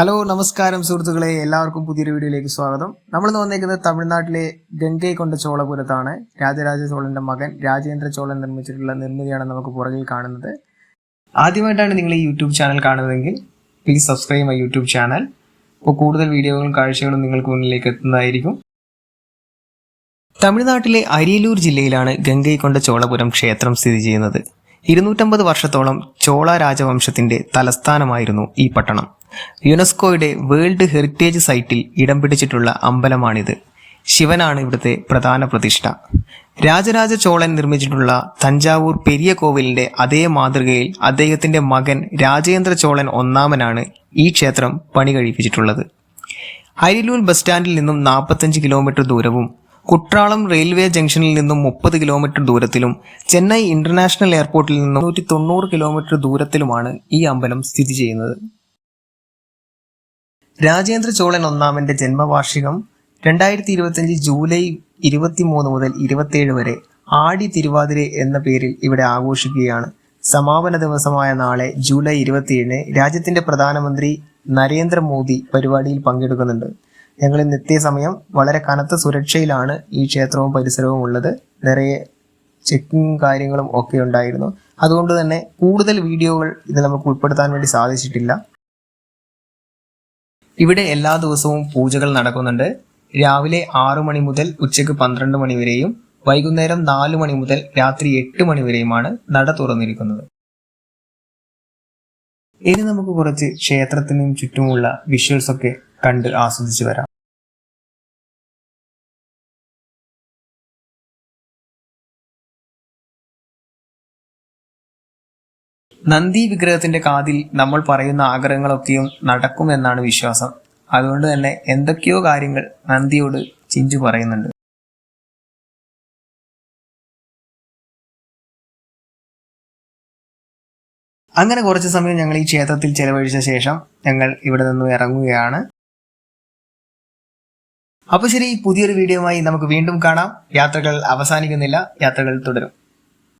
Hello നമസ്കാരം സുഹൃത്തുക്കളെ. എല്ലാവർക്കും പുതിയൊരു വീഡിയോയിലേക്ക് സ്വാഗതം. നമ്മൾ വന്നേക്കുന്നത് തമിഴ്നാട്ടിലെ ഗംഗൈ കൊണ്ട ചോളപുരത്താണ്. രാജരാജ ചോളന്റെ മകൻ രാജേന്ദ്ര ചോളൻ നിർമ്മിച്ചിട്ടുള്ള നിർമ്മിതിയാണ് നമുക്ക് പുറകിൽ കാണുന്നത്. ആദ്യമായിട്ടാണ് നിങ്ങൾ ഈ യൂട്യൂബ് ചാനൽ കാണുന്നതെങ്കിൽ please subscribe my YouTube channel. അപ്പോൾ കൂടുതൽ വീഡിയോകളും കാഴ്ചകളും നിങ്ങൾക്ക് മുന്നിലേക്ക് എത്തുന്നതായിരിക്കും. തമിഴ്നാട്ടിലെ അരിയലൂർ ജില്ലയിലാണ് ഗംഗൈ കൊണ്ട ചോളപുരം ക്ഷേത്രം സ്ഥിതി ചെയ്യുന്നത്. ഇരുന്നൂറ്റമ്പത് വർഷത്തോളം ചോള രാജവംശത്തിന്റെ തലസ്ഥാനമായിരുന്നു ഈ പട്ടണം. യുനെസ്കോയുടെ വേൾഡ് ഹെറിറ്റേജ് സൈറ്റിൽ ഇടം പിടിച്ചിട്ടുള്ള അമ്പലമാണിത്. ശിവനാണ് ഇവിടുത്തെ പ്രധാന പ്രതിഷ്ഠ. രാജരാജ ചോളൻ നിർമ്മിച്ചിട്ടുള്ള തഞ്ചാവൂർ പെരിയ കോവിലിന്റെ അതേ മാതൃകയിൽ അദ്ദേഹത്തിന്റെ മകൻ രാജേന്ദ്ര ചോളൻ ഒന്നാമനാണ് ഈ ക്ഷേത്രം പണി കഴിപ്പിച്ചിട്ടുള്ളത്. അരിലൂർ ബസ് സ്റ്റാൻഡിൽ നിന്നും നാൽപ്പത്തഞ്ച് കിലോമീറ്റർ ദൂരവും കുട്രാളം റെയിൽവേ ജംഗ്ഷനിൽ നിന്നും മുപ്പത് കിലോമീറ്റർ ദൂരത്തിലും ചെന്നൈ ഇന്റർനാഷണൽ എയർപോർട്ടിൽ നിന്നും നൂറ്റി തൊണ്ണൂറ് കിലോമീറ്റർ ദൂരത്തിലുമാണ് ഈ അമ്പലം സ്ഥിതി ചെയ്യുന്നത്. രാജേന്ദ്ര ചോളൻ ഒന്നാമന്റെ ജന്മവാർഷികം രണ്ടായിരത്തി ഇരുപത്തിയഞ്ച് ജൂലൈ ഇരുപത്തിമൂന്ന് മുതൽ ഇരുപത്തിയേഴ് വരെ ആടി തിരുവാതിര എന്ന പേരിൽ ഇവിടെ ആഘോഷിക്കുകയാണ്. സമാപന ദിവസമായ നാളെ ജൂലൈ ഇരുപത്തിയേഴിന് രാജ്യത്തിന്റെ പ്രധാനമന്ത്രി നരേന്ദ്രമോദി പരിപാടിയിൽ പങ്കെടുക്കുന്നുണ്ട്. ഞങ്ങൾ ഇന്ന് എത്തിയ സമയം വളരെ കനത്ത സുരക്ഷയിലാണ് ഈ ക്ഷേത്രവും പരിസരവും ഉള്ളത്. നിറയെ ചെക്കിങ്ങും കാര്യങ്ങളും ഒക്കെ ഉണ്ടായിരുന്നു. അതുകൊണ്ട് തന്നെ കൂടുതൽ വീഡിയോകൾ ഇത് നമുക്ക് ഉൾപ്പെടുത്താൻ വേണ്ടി സാധിച്ചിട്ടില്ല. ഇവിടെ എല്ലാ ദിവസവും പൂജകൾ നടക്കുന്നുണ്ട്. രാവിലെ ആറു മണി മുതൽ ഉച്ചയ്ക്ക് പന്ത്രണ്ട് മണി വരെയും വൈകുന്നേരം നാലു മണി മുതൽ രാത്രി എട്ട് മണി വരെയുമാണ് നട തുറന്നിരിക്കുന്നത്. ഇനി നമുക്ക് കുറച്ച് ക്ഷേത്രത്തിനും ചുറ്റുമുള്ള വിഷ്വൽസ് ഒക്കെ കണ്ട് ആസ്വദിച്ചു വരാം. നന്ദി വിഗ്രഹത്തിന്റെ കാതിൽ നമ്മൾ പറയുന്ന ആഗ്രഹങ്ങളൊക്കെയും നടക്കുമെന്നാണ് വിശ്വാസം. അതുകൊണ്ട് തന്നെ എന്തൊക്കെയോ കാര്യങ്ങൾ നന്ദിയോട് ചിഞ്ചു പറയുന്നുണ്ട്. അങ്ങനെ കുറച്ച് സമയം ഞങ്ങൾ ഈ ക്ഷേത്രത്തിൽ ചെലവഴിച്ച ശേഷം ഞങ്ങൾ ഇവിടെ നിന്നും ഇറങ്ങുകയാണ്. അപ്പോൾ ശരി പുതിയൊരു വീഡിയോയുമായി നമുക്ക് വീണ്ടും കാണാം. യാത്രകൾ അവസാനിക്കുന്നില്ല യാത്രകൾ തുടരും.